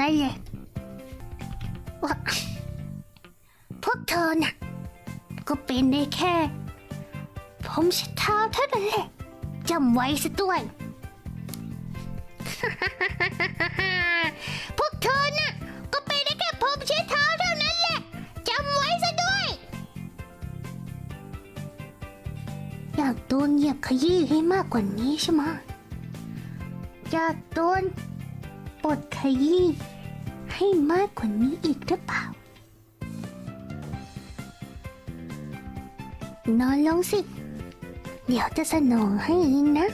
นั่นแหละว่าพวกเธอน่ะ ก็เป็นได้แค่ ผมเช็ดเท้าเท่านั้นแหละจำไว้ซะด้วย พวกเธอน่ะ ก็เป็นได้แค่ผมเช็ดเท้าเท่านั้นแหละจำไว้ซะด้วย อยากโดนเหยียบขยี้ให้มากกว่านี้ใช่ไหมอยากโดน ปลดขยี้ให้มากกว่านี้อีกหรือเปล่า นอนลงสิ เดี๋ยวจะสนองให้เองนะ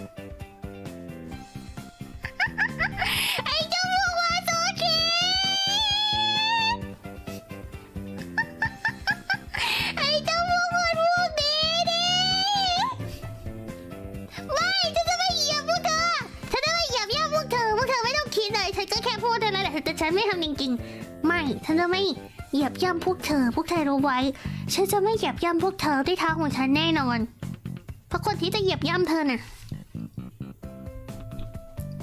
ฉันไม่ทำจริงๆ ไม่ ฉันจะไม่เหยียบย่ำพวกเธอ พวกเธอรู้ไว้ ฉันจะไม่เหยียบย่ำพวกเธอด้วยเท้าของฉันแน่นอน เพราะคนที่จะเหยียบย่ำเธอน่ะ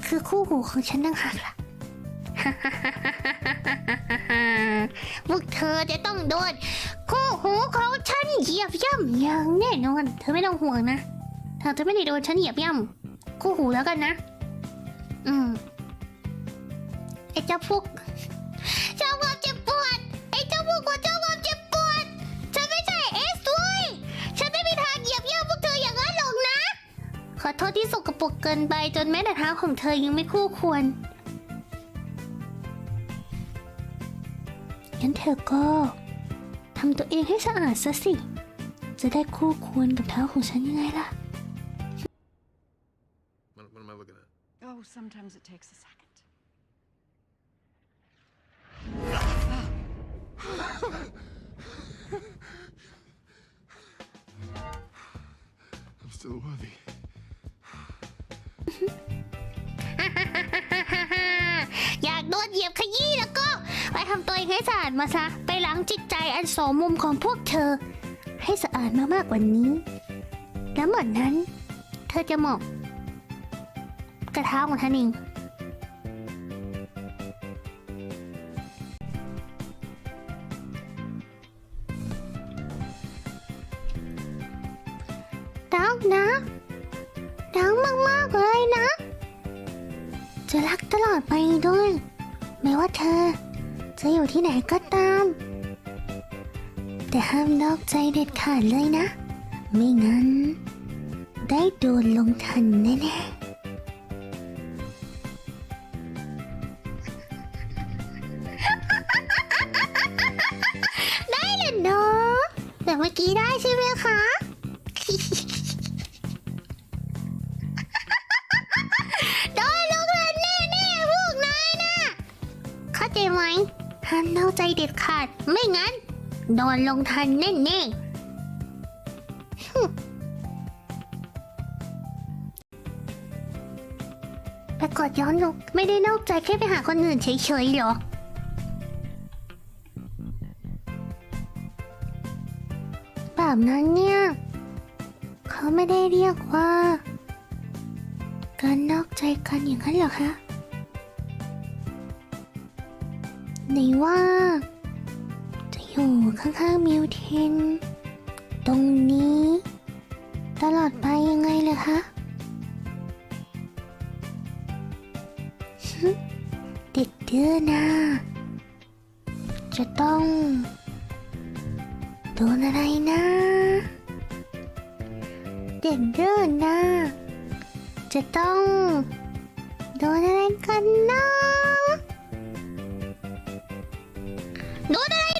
คือคู่หูของฉันต่งหากล่ะ พวกเธอจะต้องโดนคู่หูของฉันเหยียบย่ำอย่างแน่นอน เธอไม่ต้องห่วงนะ เธอจะไม่ได้โดนฉันเหยียบย่ำคู่หูแล้วกันนะ อืม อ้เจ้าพวกเจ้าความเจ็บปวดไอ้เจ้าพวกหัวเจ้าความเจ็บปวด ฉันไม่ใช่เอสด้วย ฉันไม่มีทางเหยียบย่ำพวกเธออย่างนั้นหรอกนะ ขอโทษที่สกปรกเกินไปจนแม้แต่เท้าของเธอยังไม่คู่ควร งั้นเธอก็ทำตัวเองให้สะอาดซะสิ จะได้คู่ควรกับเท้าของฉันยังไงล่ะ What, what am I looking at? Oh, sometimes it takes a second. Still worthy. อยากโดนเหยียบขยี้แล้วก็ ไปทำตัวเองให้สะอาดมาซะ ไปล้างจิตใจอันโสมมุมของพวกเธอ ให้สะอาดมามากกว่านี้ แล้วเหมือนนั้น เธอจะเหมาะกระเท้าของท่านเอง ดังนะ ดังมากๆเลยนะ จะรักตลอดไปด้วย ไม่ว่าเธอ จะอยู่ที่ไหนก็ตาม แต่ห้ามนอกใจเด็ดขาดเลยนะ ไม่งั้น ได้โดนลงทันแน่ๆได้เลยเนาะแต่เมื่อกี้ได้ใช่ไหม ไหมห้ามนอกใจเด็ดขาด ไม่งั้น โดนลงทันแน่ๆฮึ่มแต่กดย้อนลงไม่ได้นอกใจแค่ไปหาคนอื่นเฉยๆหรอ แบบนั้นเนี่ย เขาไม่ได้เรียกว่า การนอกใจกันอย่างนั้นหรอคะ ไหนว่า จะอยู่ข้างๆมิวเทน ตรงนี้ ตลอดไปยังไงเลยคะเด็กเดื้อนะจะต้องโดนอะไรนะเด็กเดื้อนะจะต้องโดนอะไรกันนะ โดนอะไร